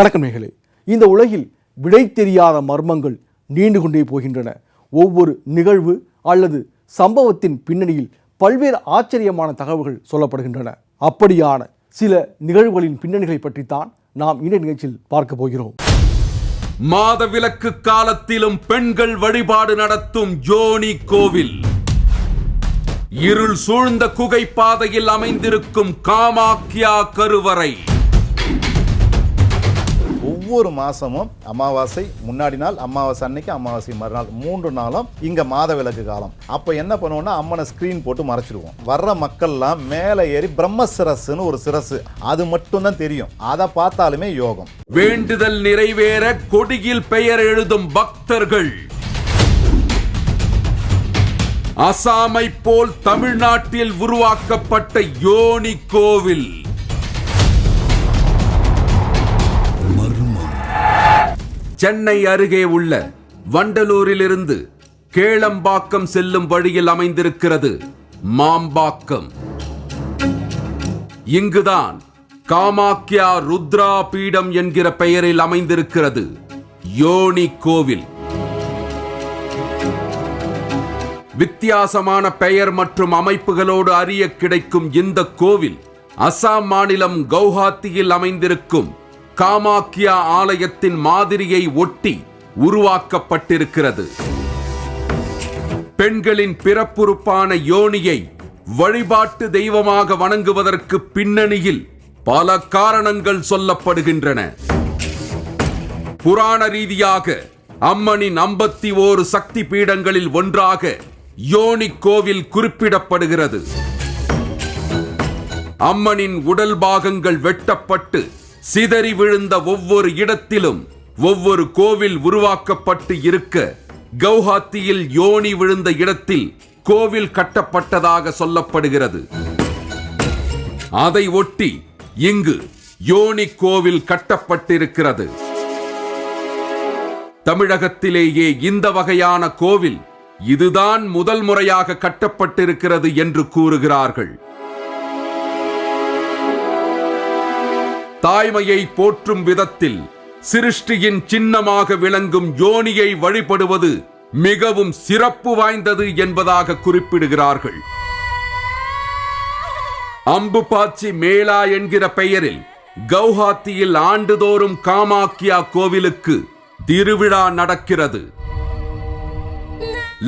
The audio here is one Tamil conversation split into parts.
வணக்கம் இந்த உலகில் விடை தெரியாத மர்மங்கள் நீண்டு கொண்டே போகின்றன. ஒவ்வொரு நிகழ்வு அல்லது சம்பவத்தின் பின்னணியில் பல்வேறு ஆச்சரியமான தகவல்கள் சொல்லப்படுகின்றன. அப்படியான சில நிகழ்வுகளின் பின்னணிகளை பற்றித்தான் நாம் இந்த நிகழ்ச்சியில் பார்க்க போகிறோம். மாதவிலக்கு காலத்திலும் பெண்கள் வழிபாடு நடத்தும் ஜோனி கோவில். இருள் சூழ்ந்த குகை பாதையில் அமைந்திருக்கும் காமாக்கியா கருவறை. ஒவ்வொரு மாதமும் அமாவாசை முன்னாடி நாள் அமாவாசை அன்னைக்கு அமாவாசை மறுநாள் மூன்று நாளும் இங்கே மாத விளக்கு காலம். அப்போ என்ன பண்ணுவோம்னா அம்மனை ஸ்க்ரீன் போட்டு மறைச்சிடுவோம் வர்ற மக்கள்லாம் மேலே ஏறி பிரம்ம சிரஸ்ன்னு ஒரு சிரசு. அது மட்டும்தான் தெரியும். அதை பார்த்தாலுமே யோகம். வேண்டுதல் நிறைவேற கொடியில் பெயர் எழுதும் பக்தர்கள். அசாமை போல் தமிழ்நாட்டில் உருவாக்கப்பட்ட யோனி கோவில். சென்னை அருகே உள்ள வண்டலூரிலிருந்து கேளம்பாக்கம் செல்லும் வழியில் அமைந்திருக்கிறது மாம்பாக்கம். இங்குதான் காமாக்கியா ருத்ரா பீடம் என்கிற பெயரில் அமைந்திருக்கிறது யோனி கோவில். வித்தியாசமான பெயர் மற்றும் அமைப்புகளோடு அறிய கிடைக்கும் இந்த கோவில் அசாம் மாநிலம் கவுஹாத்தியில் அமைந்திருக்கும் காமாக்கியா ஆலயத்தின் மாதிரியை ஒட்டி உருவாக்கப்பட்டிருக்கிறது. பெண்களின் பிறப்புறுப்பான யோனியை வழிபாட்டு தெய்வமாக வணங்குவதற்கு பின்னணியில் பல காரணங்கள் சொல்லப்படுகின்றன. புராண ரீதியாக அம்மனின் ஐம்பத்தி ஓரு சக்தி பீடங்களில் ஒன்றாக யோனி கோவில் குறிப்பிடப்படுகிறது. அம்மனின் உடல் பாகங்கள் வெட்டப்பட்டு சிதறி விழுந்த ஒவ்வொரு இடத்திலும் ஒவ்வொரு கோவில் உருவாக்கப்பட்டு இருக்க கவுஹாத்தியில் யோனி விழுந்த இடத்தில் கோவில் கட்டப்பட்டதாக சொல்லப்படுகிறது. அதை ஒட்டி இங்கு யோனி கோவில் கட்டப்பட்டிருக்கிறது. தமிழகத்திலேயே இந்த வகையான கோவில் இதுதான் முதல் முறையாக கட்டப்பட்டிருக்கிறது என்று கூறுகிறார்கள். தாய்மையை போற்றும் விதத்தில் சிருஷ்டியின் சின்னமாக விளங்கும் யோனியை வழிபடுவது மிகவும் சிறப்பு வாய்ந்தது என்பதாக குறிப்பிடுகிறார்கள். அம்பு பாச்சி மேளா என்கிற பெயரில் கவுஹாத்தியில் ஆண்டுதோறும் காமாக்கியா கோவிலுக்கு திருவிழா நடக்கிறது.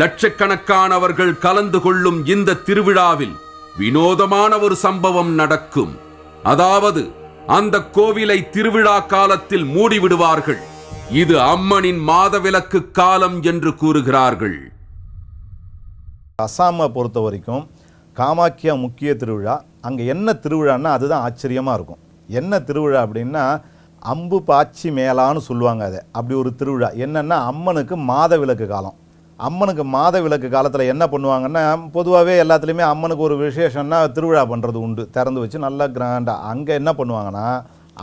லட்சக்கணக்கானவர்கள் கலந்து கொள்ளும் இந்த திருவிழாவில் வினோதமான ஒரு சம்பவம் நடக்கும். அதாவது அந்த கோவிலை திருவிழா காலத்தில் மூடிவிடுவார்கள். இது அம்மனின் மாதவிலக்கு காலம் என்று கூறுகிறார்கள். அசாமை பொறுத்த வரைக்கும் காமாக்கியா முக்கிய திருவிழா. அங்கே என்ன திருவிழான்னா அதுதான் ஆச்சரியமாக இருக்கும். என்ன திருவிழா அப்படின்னா அம்பு பாச்சி மேலான்னு சொல்லுவாங்க அதை. அப்படி ஒரு திருவிழா. என்னென்னா அம்மனுக்கு மாத விளக்கு காலம். அம்மனுக்கு மாத விளக்கு காலத்தில் என்ன பண்ணுவாங்கன்னா பொதுவாகவே எல்லாத்துலேயுமே அம்மனுக்கு ஒரு விசேஷம்னா திருவிழா பண்ணுறது உண்டு. திறந்து வச்சு நல்லா கிராண்டாக அங்கே என்ன பண்ணுவாங்கன்னா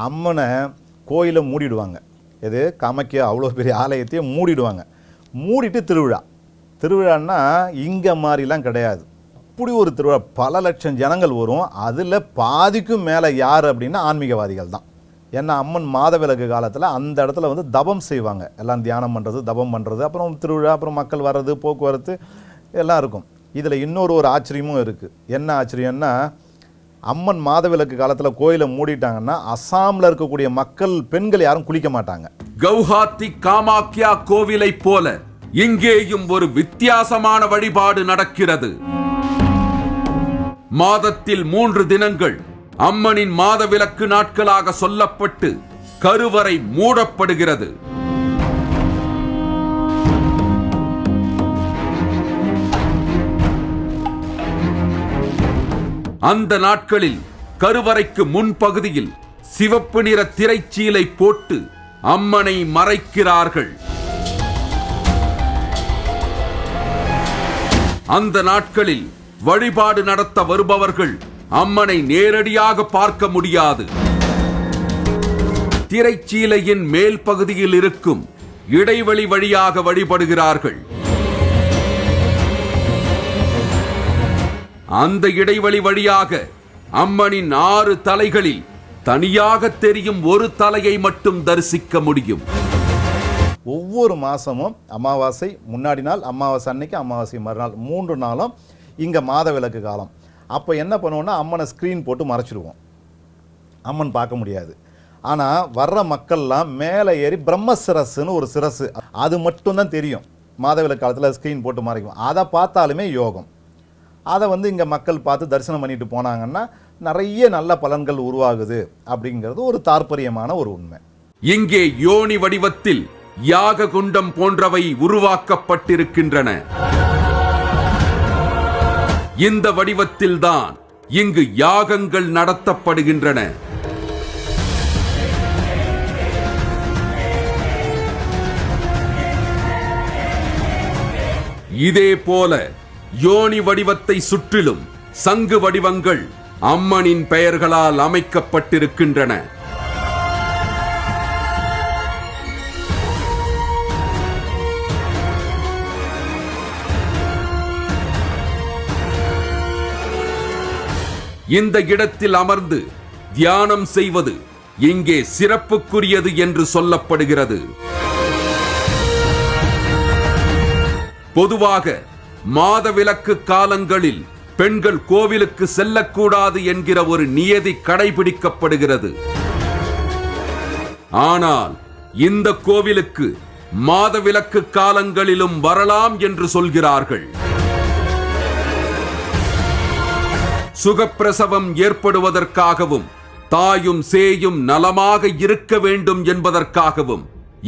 அம்மனை கோயிலை மூடிடுவாங்க. இது காமாக்கியா அவ்வளோ பெரிய ஆலயத்தையும் மூடிடுவாங்க. மூடிட்டு திருவிழா. திருவிழான்னா இங்கே மாதிரிலாம் கிடையாது. அப்படி ஒரு திருவிழா. பல லட்சம் ஜனங்கள் வரும். அதில் பாதிக்கும் மேலே யார் அப்படின்னா ஆன்மீகவாதிகள் தான். ஏன்னா அம்மன் மாதவிலகு காலத்தில் அந்த இடத்துல வந்து தபம் செய்வாங்க. எல்லாம் தியானம் பண்ணுறது தபம் பண்ணுறது அப்புறம் திருவிழா அப்புறம் மக்கள் வர்றது போக்குவரத்து எல்லாம் இருக்கும். இதில் இன்னொரு ஒரு ஆச்சரியமும் இருக்குது என்ன ஆச்சரியம்னா அம்மன் மாதவிலக்கு காலத்தில் கோயிலை மூடிட்டாங்கன்னா அஸ்ஸாமில் இருக்கக்கூடிய மக்கள் பெண்கள் யாரும் குளிக்க மாட்டாங்க. கவுஹாத்தி காமாக்கியா கோவிலை போல இங்கேயும் ஒரு வித்தியாசமான வழிபாடு நடக்கிறது. மாதத்தில் மூன்று தினங்கள் அம்மனின் மாதவிலக்கு நாட்களாக சொல்லப்பட்டு கருவறை மூடப்படுகிறது. அந்த நாட்களில் கருவறைக்கு முன்பகுதியில் சிவப்பு நிற திரைச்சீலை போட்டு அம்மனை மறைக்கிறார்கள். அந்த நாட்களில் வழிபாடு நடத்த வருபவர்கள் அம்மனை நேரடியாக பார்க்க முடியாது. திரைச்சீலையின் மேல் பகுதியில் இருக்கும் இடைவெளி வழியாக வழிபடுகிறார்கள். அந்த இடைவெளி வழியாக அம்மனின் ஆறு தலைகளில் தனியாக தெரியும் ஒரு தலையை மட்டும் தரிசிக்க முடியும். ஒவ்வொரு மாதமும் அமாவாசை முன்னாடி நாள் அமாவாசை அன்னைக்கு அமாவாசை மறுநாள். மூன்று நாளும் இங்கே மாத விளக்கு காலம். அப்போ என்ன பண்ணுவோன்னா அம்மனை ஸ்க்ரீன் போட்டு மறைச்சிடுவோம். அம்மன் பார்க்க முடியாது. ஆனால் வர்ற மக்கள்லாம் மேலே ஏறி பிரம்ம சிரஸ்ன்னு ஒரு சிரசு. அது மட்டும்தான் தெரியும். மாதவில காலத்தில் ஸ்க்ரீன் போட்டு மறைக்கும். அதை பார்த்தாலுமே யோகம். அதை வந்து இங்கே மக்கள் பார்த்து தரிசனம் பண்ணிட்டு போனாங்கன்னா நிறைய நல்ல பலன்கள் உருவாகுது அப்படிங்கிறது ஒரு தாற்பரியமான ஒரு உண்மை. இங்கே யோனி வடிவத்தில் யாக குண்டம் போன்றவை உருவாக்கப்பட்டிருக்கின்றன. இந்த வடிவத்தில்தான் இங்கு யாகங்கள் நடத்தப்படுகின்றன. இதே போல யோனி வடிவத்தை சுற்றிலும் சங்கு வடிவங்கள் அம்மனின் பெயர்களால் அமைக்கப்பட்டிருக்கின்றன. இந்த இடத்தில் அமர்ந்து தியானம் செய்வது இங்கே சிறப்புக்குரியது என்று சொல்லப்படுகிறது. பொதுவாக மாதவிலக்கு காலங்களில் பெண்கள் கோவிலுக்கு செல்லக்கூடாது என்கிற ஒரு நியதி கடைபிடிக்கப்படுகிறது. ஆனால் இந்த கோவிலுக்கு மாதவிலக்கு காலங்களிலும் வரலாம் என்று சொல்கிறார்கள். சுகப்பிரசவம் ஏற்படுவதற்காகவும் தாயும் சேயும் நலமாக இருக்க வேண்டும் என்பதற்காகவும்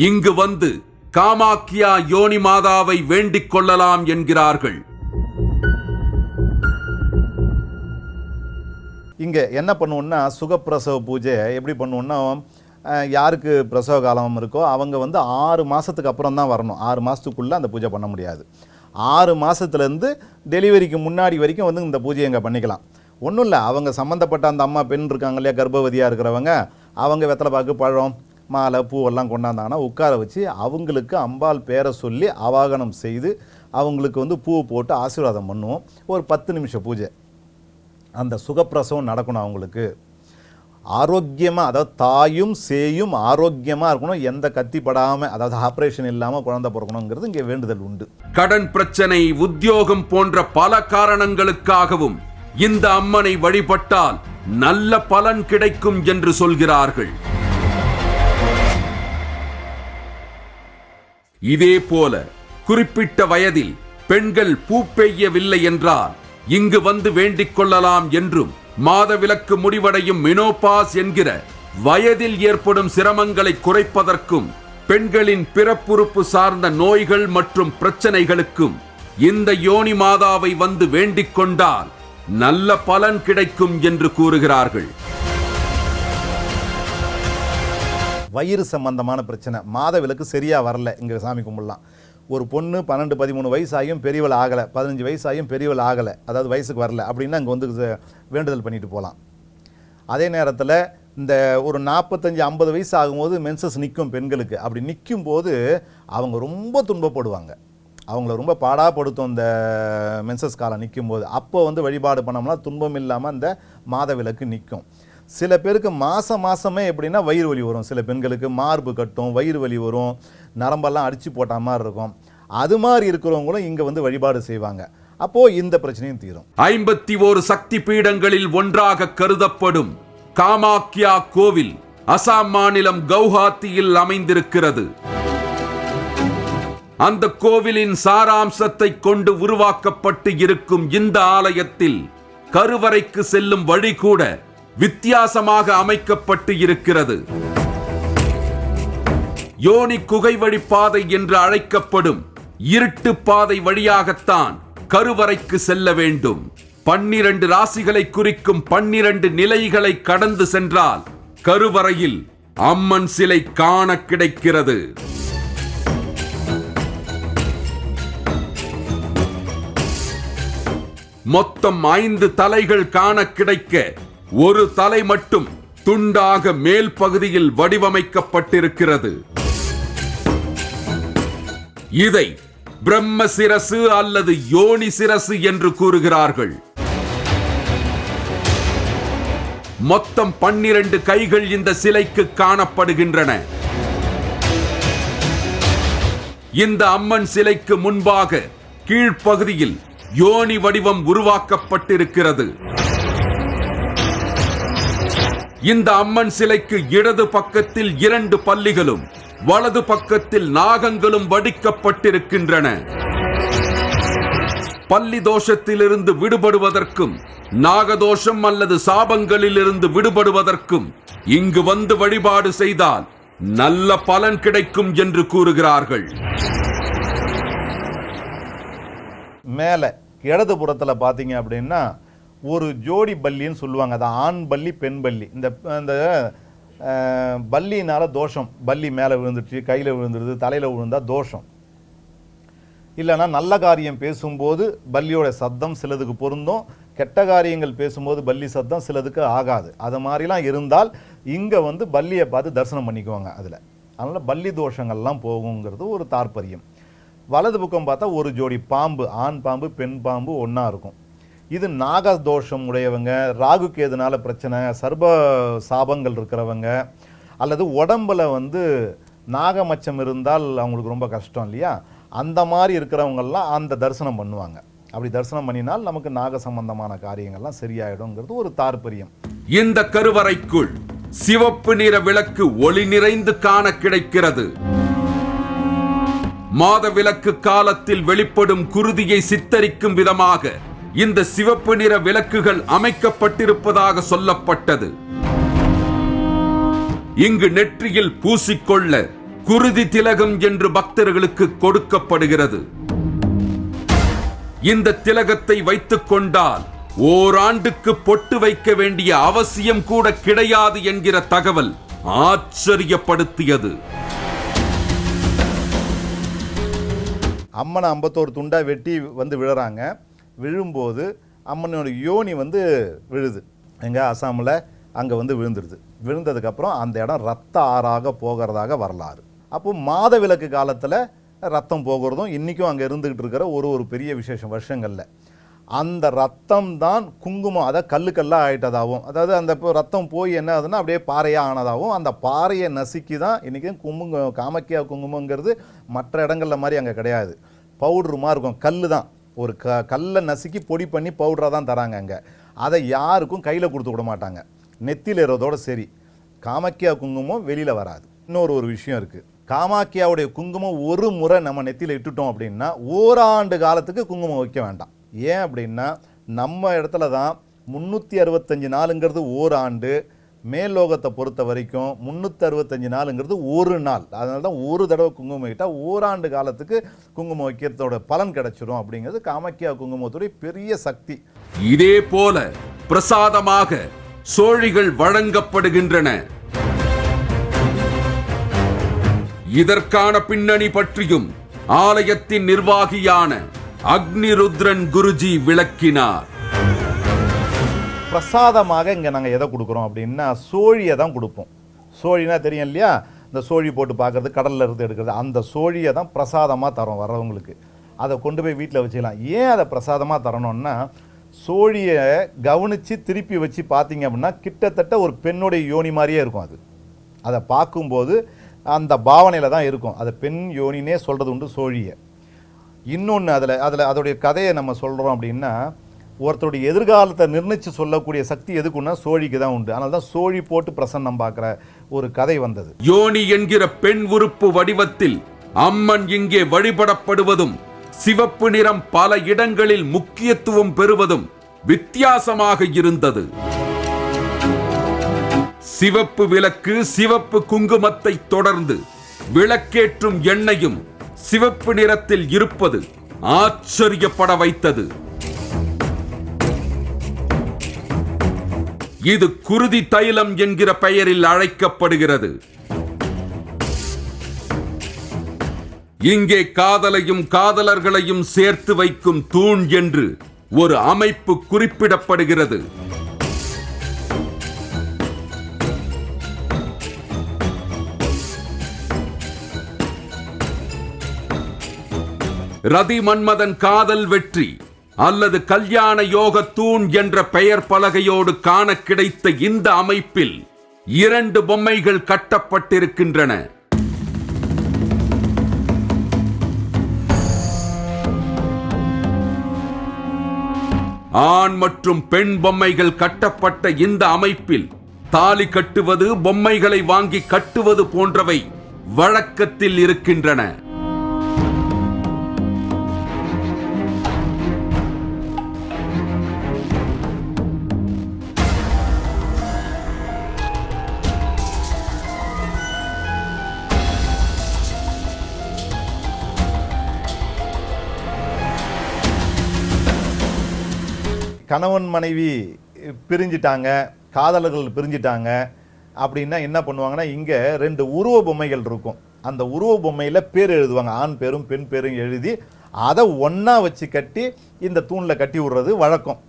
இங்கு வந்து காமாக்கியா யோனி மாதாவை வேண்டிக் கொள்ளலாம் என்கிறார்கள். இங்கே என்ன பண்ணுவோம்னா சுகப்பிரசவ பூஜை எப்படி பண்ணுவோம்னா யாருக்கு பிரசவ காலம் இருக்கோ அவங்க வந்து ஆறு மாதத்துக்கு அப்புறம் தான் வரணும். ஆறு மாதத்துக்குள்ளே அந்த பூஜை பண்ண முடியாது. ஆறு மாதத்துலேருந்து டெலிவரிக்கு முன்னாடி வரைக்கும் வந்து இந்த பூஜையை இங்கே பண்ணிக்கலாம். ஒன்றும் இல்லை அவங்க சம்மந்தப்பட்ட அந்த அம்மா பெண் இருக்காங்க இல்லையா கர்ப்பவதியாக இருக்கிறவங்க அவங்க வெத்தலை பாக்கு பழம் மாலை பூவெல்லாம் கொண்டாந்தாங்கன்னா உட்கார வச்சு அவங்களுக்கு அம்பாள் பேரை சொல்லி அவாகனம் செய்து அவங்களுக்கு வந்து பூ போட்டு ஆசீர்வாதம் பண்ணுவோம். ஒரு பத்து நிமிஷம் பூஜை. அந்த சுகப்பிரசவம் நடக்கணும் அவங்களுக்கு. ஆரோக்கியமாக அதாவது தாயும் சேயும் ஆரோக்கியமாக இருக்கணும் எந்த கத்தி படாமல் அதாவது ஆப்ரேஷன் இல்லாமல் குழந்தை பிறக்கணுங்கிறது இங்கே வேண்டுதல் உண்டு. கடன் பிரச்சனை உத்தியோகம் போன்ற பல காரணங்களுக்காகவும் இந்த அம்மனை வழிபட்டால் நல்ல பலன் கிடைக்கும் என்று சொல்கிறார்கள். இதே போல குறிப்பிட்ட வயதில் பெண்கள் பூ பெய்யவில்லை என்றால் இங்கு வந்து வேண்டிக் கொள்ளலாம் என்றும் மாதவிலக்கு முடிவடையும் மினோபாஸ் என்கிற வயதில் ஏற்படும் சிரமங்களை குறைப்பதற்கும் பெண்களின் பிறப்புறுப்பு சார்ந்த நோய்கள் மற்றும் பிரச்சனைகளுக்கும் இந்த யோனி மாதாவை வந்து வேண்டிக் கொண்டால் நல்ல பலன் கிடைக்கும் என்று கூறுகிறார்கள். வயிறு சம்பந்தமான பிரச்சனை. மாதவிலக்கு சரியாக வரல இங்கே சாமி கும்பிடலாம். ஒரு பொண்ணு பன்னெண்டு பதிமூணு வயசாகியும் பெரியவள் ஆகலை பதினஞ்சு வயசாகியும் பெரியவள் ஆகலை அதாவது வயசுக்கு வரல அப்படின்னா அங்கே வந்து வேண்டுதல் பண்ணிட்டு போகலாம் அதே நேரத்தில் இந்த ஒரு நாற்பத்தஞ்சு ஐம்பது வயசு ஆகும்போது மென்சஸ் நிற்கும் பெண்களுக்கு. அப்படி நிற்கும் போது அவங்க ரொம்ப துன்பப்படுவாங்க. அவங்கள ரொம்ப பாடாப்படுத்தும் இந்த மென்சஸ் காலம் நிற்கும் போது அப்போ வந்து வழிபாடு பண்ணோம்னா துன்பம் இல்லாமல் அந்த மாதவிலக்கு நிற்கும் சில பேருக்கு மாதம் மாதமே எப்படின்னா வயிறு வலி வரும். சில பெண்களுக்கு மார்பு கட்டும் வயிறு வலி வரும் நரம்பெல்லாம் அடித்து போட்ட மாதிரி இருக்கும். அது மாதிரி இருக்கிறவங்களும் இங்கே வந்து வழிபாடு செய்வாங்க. அப்போது இந்த பிரச்சனையும் தீரும். ஐம்பத்தி ஓரு சக்தி பீடங்களில் ஒன்றாக கருதப்படும் காமாக்கியா கோவில் அசாம் மாநிலம் கவுஹாத்தியில் அமைந்திருக்கிறது. அந்த கோவிலின் சாராம்சத்தை கொண்டு உருவாக்கப்பட்டு இருக்கும் இந்த ஆலயத்தில் கருவறைக்கு செல்லும் வழி கூட வித்தியாசமாக அமைக்கப்பட்டு இருக்கிறது. யோனி குகை வழி பாதை என்று அழைக்கப்படும் இருட்டு பாதை வழியாகத்தான் கருவறைக்கு செல்ல வேண்டும். பன்னிரண்டு ராசிகளை குறிக்கும் பன்னிரண்டு நிலைகளை கடந்து சென்றால் கருவறையில் அம்மன் சிலை காண கிடைக்கிறது. மொத்தம் ஐந்து தலைகள் காண கிடைக்க ஒரு தலை மட்டும் துண்டாக மேல் பகுதியில் வடிவமைக்கப்பட்டிருக்கிறது. இதை பிரம்ம சிரசு அல்லது யோனி சிரசு என்று கூறுகிறார்கள். மொத்தம் பன்னிரண்டு கைகள் இந்த சிலைக்கு காணப்படுகின்றன. இந்த அம்மன் சிலைக்கு முன்பாக கீழ்ப்பகுதியில் யோனி வடிவம் உருவாக்கப்பட்டிருக்கிறது. இந்த அம்மன் சிலைக்கு இடது பக்கத்தில் இரண்டு பள்ளிகளும் வலது பக்கத்தில் நாகங்களும் வடிக்கப்பட்டிருக்கின்றன. பள்ளி தோஷத்திலிருந்து விடுபடுவதற்கும் நாகதோஷம் அல்லது சாபங்களிலிருந்து விடுபடுவதற்கும் இங்கு வந்து வழிபாடு செய்தால் நல்ல பலன் கிடைக்கும் என்று கூறுகிறார்கள். மேலே. இடது புறத்தில் பார்த்தீங்க அப்படின்னா ஒரு ஜோடி பல்லின்னு சொல்லுவாங்க. அது ஆண் பல்லி பெண் பல்லி. இந்த இந்த அஹ், தோஷம். பல்லி மேலே விழுந்துச்சு கையில் விழுந்துருது தலையில் விழுந்தால் தோஷம். இல்லைன்னா நல்ல காரியம் பேசும்போது பல்லியோட சத்தம் சிலதுக்கு பொருந்தும். கெட்ட காரியங்கள் பேசும்போது பல்லி சத்தம் சிலதுக்கு ஆகாது. அது மாதிரிலாம் இருந்தால் இங்கே வந்து பல்லியை பார்த்து தரிசனம் பண்ணிக்குவாங்க அதில். அதனால் பல்லி தோஷங்கள்லாம் போகுங்கிறது ஒரு தாற்பயம். வலது பக்கம் பார்த்தா ஒரு ஜோடி பாம்பு ஆண் பாம்பு பெண் பாம்பு ஒன்றா இருக்கும். இது நாக தோஷம் உடையவங்க ராகு கேதுனால பிரச்சனை சர்ப சாபங்கள் இருக்கிறவங்க அல்லது உடம்புல வந்து நாகமச்சம் இருந்தால் அவங்களுக்கு ரொம்ப கஷ்டம் இல்லையா? அந்த மாதிரி இருக்கிறவங்கெல்லாம் அந்த தரிசனம் பண்ணுவாங்க. அப்படி தரிசனம் பண்ணினால் நமக்கு நாக சம்பந்தமான காரியங்கள்லாம் சரியாயிடும்ங்கிறது ஒரு தாற்பயம். இந்த கருவறைக்குள் சிவப்பு நிற விளக்கு ஒளி நிறைந்து காண கிடைக்கிறது. மாத விளக்கு காலத்தில் வெளிப்படும் குருதியை சித்தரிக்கும் விதமாக இந்த சிவப்பு நிற விளக்குகள் அமைக்கப்பட்டிருப்பதாக சொல்லப்பட்டது. இங்கு நெற்றியில் பூசிக்கொள்ள குருதி திலகம் என்று பக்தர்களுக்கு கொடுக்கப்படுகிறது. இந்த திலகத்தை வைத்துக் கொண்டால் ஓராண்டுக்கு பொட்டு வைக்க வேண்டிய அவசியம் கூட கிடையாது என்கிற தகவல் ஆச்சரியப்படுத்தியது. அம்மனை ஐம்பத்தோரு துண்டாக வெட்டி வந்து விழுறாங்க. விழும்போது அம்மனோட யோனி வந்து விழுது. எங்கே? அசாமில் அங்கே வந்து விழுந்துருது. விழுந்ததுக்கப்புறம் அந்த இடம் ரத்த ஆறாக போகிறதாக வரலாறு. அப்போ மாத விளக்கு காலத்தில் ரத்தம் போகிறதும் இன்றைக்கும் அங்கே இருந்துக்கிட்டு இருக்கிற ஒரு ஒரு பெரிய விசேஷம் வருஷங்களில். அந்த ரத்தம் தான் குங்குமம். அதை கல்லு கல்லாக அதாவது அந்த இப்போ ரத்தம் போய் என்ன ஆகுதுன்னா அப்படியே பாறையாக ஆனதாகவும் அந்த பாறையை நசுக்கி தான் இன்றைக்கி குங்குமம் காமக்கியா குங்குமங்கிறது மற்ற இடங்களில் மாதிரி அங்கே கிடையாது. பவுட்ரு இருக்கும். கல் தான். ஒரு க கல்லை நசுக்கி பொடி பண்ணி பவுடராக தான் தராங்க அங்கே. அதை யாருக்கும் கையில் கொடுத்து விட மாட்டாங்க. நெத்தியில் ஏறதோட சரி. காமாக்கியா குங்குமம் வெளியில் வராது. இன்னொரு ஒரு விஷயம் இருக்குது காமாக்கியாவுடைய குங்குமம் ஒரு முறை நம்ம நெத்தியில் இட்டுட்டோம் அப்படின்னா ஓராண்டு காலத்துக்கு குங்குமம் வைக்க வேண்டாம். ஏன் அப்படின்னா நம்ம இடத்துல தான் முந்நூற்றி அறுபத்தஞ்சு நாளுங்கிறது ஓராண்டு மேல்லோகத்தை பொறுத்த வரைக்கும் முந்நூற்றி அறுபத்தஞ்சு நாளுங்கிறது ஒரு நாள். அதனால தான் ஒரு தடவை குங்குமம் வைக்கிட்டால் ஓராண்டு காலத்துக்கு குங்குமம் வைக்கிறதோட பலன் கிடைச்சிரும் அப்படிங்கிறது காமாக்கியா குங்குமத்துடைய பெரிய சக்தி. இதே போல பிரசாதமாக சோழிகள் வழங்கப்படுகின்றன. இதற்கான பின்னணி பற்றியும் ஆலயத்தின் நிர்வாகியான அக்னிருத்ரன் குருஜி விளக்கினார். பிரசாதமாக இங்கே நாங்கள் எதை கொடுக்குறோம் அப்படின்னா சோழியை தான் கொடுப்போம். சோழினா தெரியும் இல்லையா? இந்த சோழி போட்டு பார்க்கறது கடலில் இருந்து எடுக்கிறது அந்த சோழியை தான் பிரசாதமாக தரோம் வர்றவங்களுக்கு. அதை கொண்டு போய் வீட்டில் வச்சுக்கலாம். ஏன் அதை பிரசாதமாக தரணும்னா சோழியை கவனித்து திருப்பி வச்சு பார்த்தீங்க அப்படின்னா கிட்டத்தட்ட ஒரு பெண்ணுடைய யோனி மாதிரியே இருக்கும் அது. அதை பார்க்கும்போது அந்த பாவனையில் தான் இருக்கும். அதை பெண் யோனினே சொல்கிறது உண்டு சோழியை. இன்னொன்று அதில் அதில் அதோடைய கதையை நம்ம சொல்கிறோம் அப்படின்னா ஒருத்தருடைய எதிர்காலத்தை நிர்ணயித்து சொல்லக்கூடிய சக்தி எதுக்குன்னா சோழிக்கு தான் உண்டு. அதனால தான் சோழி போட்டு பிரசன்னம் பார்க்குற ஒரு கதை வந்தது. யோனி என்கிற பெண் உறுப்பு வடிவத்தில் அம்மன் இங்கே வழிபடப்படுவதும் சிவப்பு நிறம் பல இடங்களில் முக்கியத்துவம் பெறுவதும் வித்தியாசமாக இருந்தது. சிவப்பு விளக்கு சிவப்பு குங்குமத்தை தொடர்ந்து விளக்கேற்றும் எண்ணெயும் சிவப்பு நிறத்தில் இருப்பது ஆச்சரியப்பட வைத்தது. இது குருதி தைலம் என்கிற பெயரில் அழைக்கப்படுகிறது. இங்கே காதலையும் காதலர்களையும் சேர்த்து வைக்கும் தூண் என்று ஒரு அமைப்பு குறிப்பிடப்படுகிறது. ரதி மன்மதன் காதல் வெற்றி அல்லது கல்யாண யோக தூண் என்ற பெயர் பலகையோடு காண கிடைத்த இந்த அமைப்பில் இரண்டு பொம்மைகள் கட்டப்பட்டிருக்கின்றன. ஆண் மற்றும் பெண் பொம்மைகள் கட்டப்பட்ட இந்த அமைப்பில் தாலி கட்டுவது பொம்மைகளை வாங்கி கட்டுவது போன்றவை வழக்கத்தில் இருக்கின்றன. கணவன் மனைவி பிரிஞ்சிட்டாங்க காதலர்கள் பிரிஞ்சிட்டாங்க அப்படின்னா என்ன பண்ணுவாங்கன்னா இங்கே ரெண்டு உருவ பொம்மைகள் இருக்கும். அந்த உருவ பொம்மையில் பேர் எழுதுவாங்க. ஆண் பேரும் பெண் பேரும் எழுதி அதை ஒன்றா வச்சு கட்டி இந்த தூணில் கட்டி விடுறது வழக்கம்.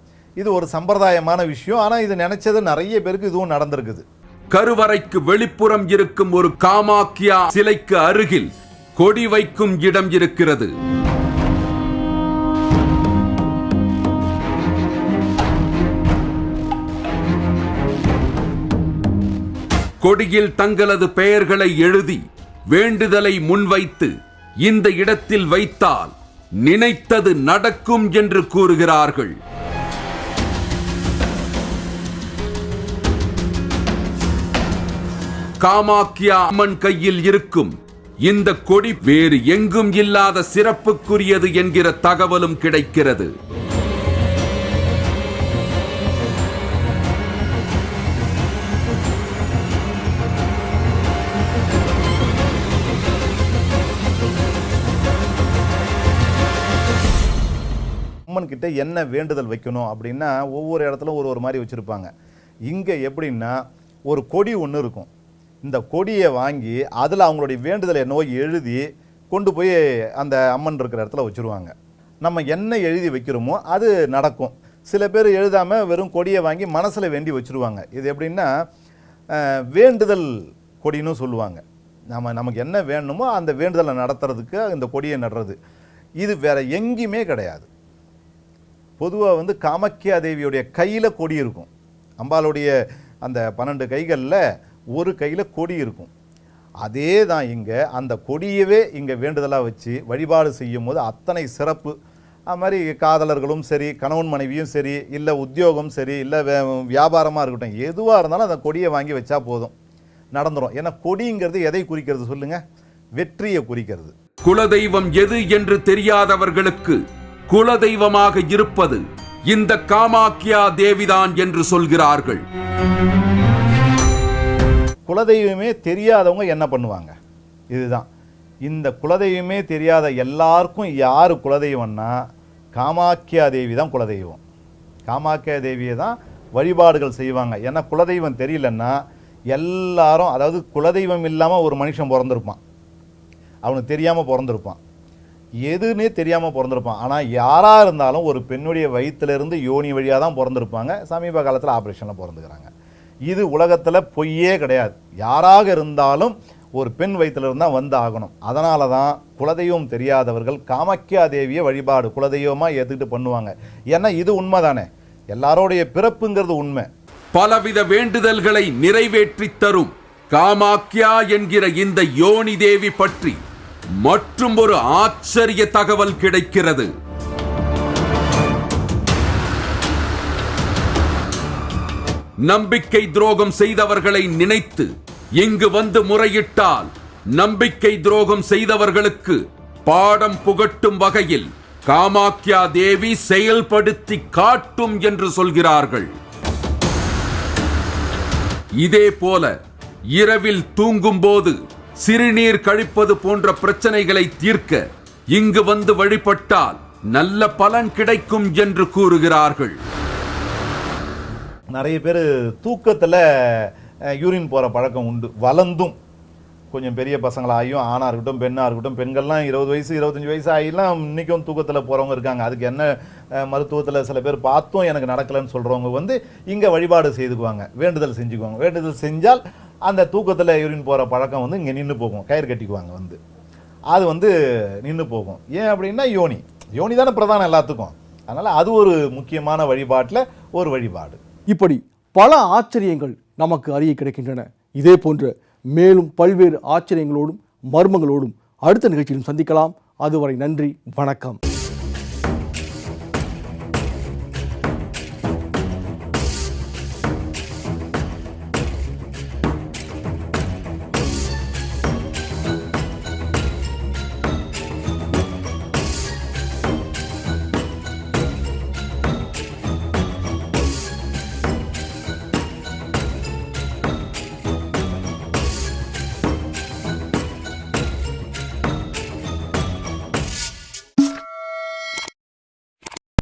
இது ஒரு சம்பிரதாயமான விஷயம். ஆனால் இது நினைச்சது நிறைய பேருக்கு இதுவும் நடந்திருக்குது. கருவறைக்கு வெளிப்புறம் இருக்கும் ஒரு காமாக்கியா சிலைக்கு அருகில் கொடி வைக்கும் இடம் இருக்கிறது. கொடியில் தங்களது பெயர்களை எழுதி வேண்டுதலை முன்வைத்து இந்த இடத்தில் வைத்தால் நினைத்தது நடக்கும் என்று கூறுகிறார்கள். காமாக்கியா அம்மன் கையில் இருக்கும் இந்த கொடி வேறு எங்கும் இல்லாத சிறப்புக்குரியது என்கிற தகவலும் கிடைக்கிறது. கிட்ட என்ன வேண்டுதல் வைக்கணும் அப்படின்னா ஒவ்வொரு இடத்துல ஒரு ஒரு மாதிரி வச்சுருப்பாங்க. இங்கே எப்படின்னா ஒரு கொடி ஒன்று இருக்கும். இந்த கொடியை வாங்கி அதில் அவங்களுடைய வேண்டுதலை நோய் எழுதி கொண்டு போய் அந்த அம்மன் இருக்கிற இடத்துல வச்சுருவாங்க. நம்ம என்ன எழுதி வைக்கிறோமோ அது நடக்கும். சில பேர் எழுதாமல் வெறும் கொடியை வாங்கி மனசில் வேண்டி வச்சுருவாங்க. இது எப்படின்னா வேண்டுதல் கொடின்னு சொல்லுவாங்க. நம்ம நமக்கு என்ன வேணுமோ அந்த வேண்டுதலை நடத்துறதுக்கு இந்த கொடியை நடுறது. இது வேறு எங்கேயுமே கிடையாது. பொதுவாக வந்து காமக்கியா தேவியுடைய கையில் கொடி இருக்கும். அம்பாளுடைய அந்த பன்னெண்டு கைகளில் ஒரு கையில் கொடி இருக்கும். அதே தான் இங்கே அந்த கொடியவே இங்கே வேண்டுதலாக வச்சு வழிபாடு செய்யும் போது அத்தனை சிறப்பு. அது மாதிரி காதலர்களும் சரி கணவன் மனைவியும் சரி இல்லை உத்தியோகம் சரி இல்லை வியாபாரமாக இருக்கட்டும் எதுவாக இருந்தாலும் அந்த கொடியை வாங்கி வச்சா போதும். நடந்துடும் ஏன்னா கொடிங்கிறது எதை குறிக்கிறது சொல்லுங்கள் வெற்றியை குறிக்கிறது. குலதெய்வம் எது என்று தெரியாதவர்களுக்கு குலதெய்வமாக இருப்பது இந்த காமாக்கியா தேவிதான் என்று சொல்கிறார்கள். குலதெய்வமே தெரியாதவங்க என்ன பண்ணுவாங்க? இதுதான். இந்த குலதெய்வமே தெரியாத எல்லாருக்கும் யார் குலதெய்வம்னா காமாக்கியா தேவி தான் குலதெய்வம். காமாக்கியா தேவியை தான் வழிபாடுகள் செய்வாங்க. ஏன்னா குலதெய்வம் தெரியலன்னா எல்லாரும் அதாவது குலதெய்வம் இல்லாமல் ஒரு மனுஷன் பிறந்திருப்பான். அவனுக்கு தெரியாமல் பிறந்திருப்பான். எதுன்னே தெரியாமல் பிறந்திருப்பான். ஆனால் யாராக இருந்தாலும் ஒரு பெண்ணுடைய வயிற்றுலேருந்து யோனி வழியாக தான் பிறந்திருப்பாங்க. சமீப காலத்தில் ஆப்ரேஷனில் பிறந்துக்கிறாங்க. இது உலகத்தில் பொய்யே கிடையாது. யாராக இருந்தாலும் ஒரு பெண் வயிற்றில் தான் வந்து ஆகணும். அதனால தான் குலதெய்வம் தெரியாதவர்கள் காமாக்கியா தேவியை வழிபாடு குலதெய்வமாக ஏற்றுக்கிட்டு பண்ணுவாங்க. ஏன்னா இது உண்மை தானே எல்லாரோடைய பிறப்புங்கிறது உண்மை. பலவித வேண்டுதல்களை நிறைவேற்றி தரும் காமாக்கியா என்கிற இந்த யோனி தேவி பற்றி மற்றும் ஒரு ஆச்சரிய தகவல் கிடைக்கிறது. நம்பிக்கை துரோகம் செய்தவர்களை நினைத்து இங்கு வந்து முறையிட்டால் நம்பிக்கை துரோகம் செய்தவர்களுக்கு பாடம் புகட்டும் வகையில் காமாக்கியா தேவி செயல்படுத்தி காட்டும் என்று சொல்கிறார்கள். இதே போல இரவில் தூங்கும்போது சிறுநீர் கழிப்பது போன்ற பிரச்சனைகளை தீர்க்க இங்கு வந்து வழிபட்டால் நல்ல பலன் கிடைக்கும் என்று கூறுகிறார்கள். நிறைய பேர் தூக்கத்தில் யூரின் போகிற பழக்கம் உண்டு. வளர்ந்தும் கொஞ்சம் பெரிய பசங்களாகியும் ஆணாக இருக்கட்டும் பெண்ணாக இருக்கட்டும் பெண்கள்லாம் இருபது வயசு இருபத்தஞ்சி வயசு ஆகிலாம் இன்றைக்கும் தூக்கத்தில் போகிறவங்க இருக்காங்க. அதுக்கு என்ன மருத்துவத்தில் சில பேர் பார்த்தும் எனக்கு நடக்கலைன்னு சொல்கிறவங்க வந்து இங்கே வழிபாடு செய்துக்குவாங்க. வேண்டுதல் செஞ்சுக்குவாங்க. வேண்டுதல் செஞ்சால் அந்த தூக்கத்தில் யூரின் போகிற பழக்கம் வந்து இங்கே நின்று போகும். கயிறு கட்டிக்குவாங்க வந்து. அது வந்து நின்று போகும். ஏன் அப்படின்னா யோனி. யோனி தானே பிரதானம் எல்லாத்துக்கும். அதனால் அது ஒரு முக்கியமான வழிபாட்டில் ஒரு வழிபாடு. இப்படி பல ஆச்சரியங்கள் நமக்கு அறிய கிடைக்கின்றன. இதே போன்ற மேலும் பல்வேறு ஆச்சரியங்களோடும் மர்மங்களோடும் அடுத்த நிகழ்ச்சியிலும் சந்திக்கலாம். அதுவரை நன்றி வணக்கம்.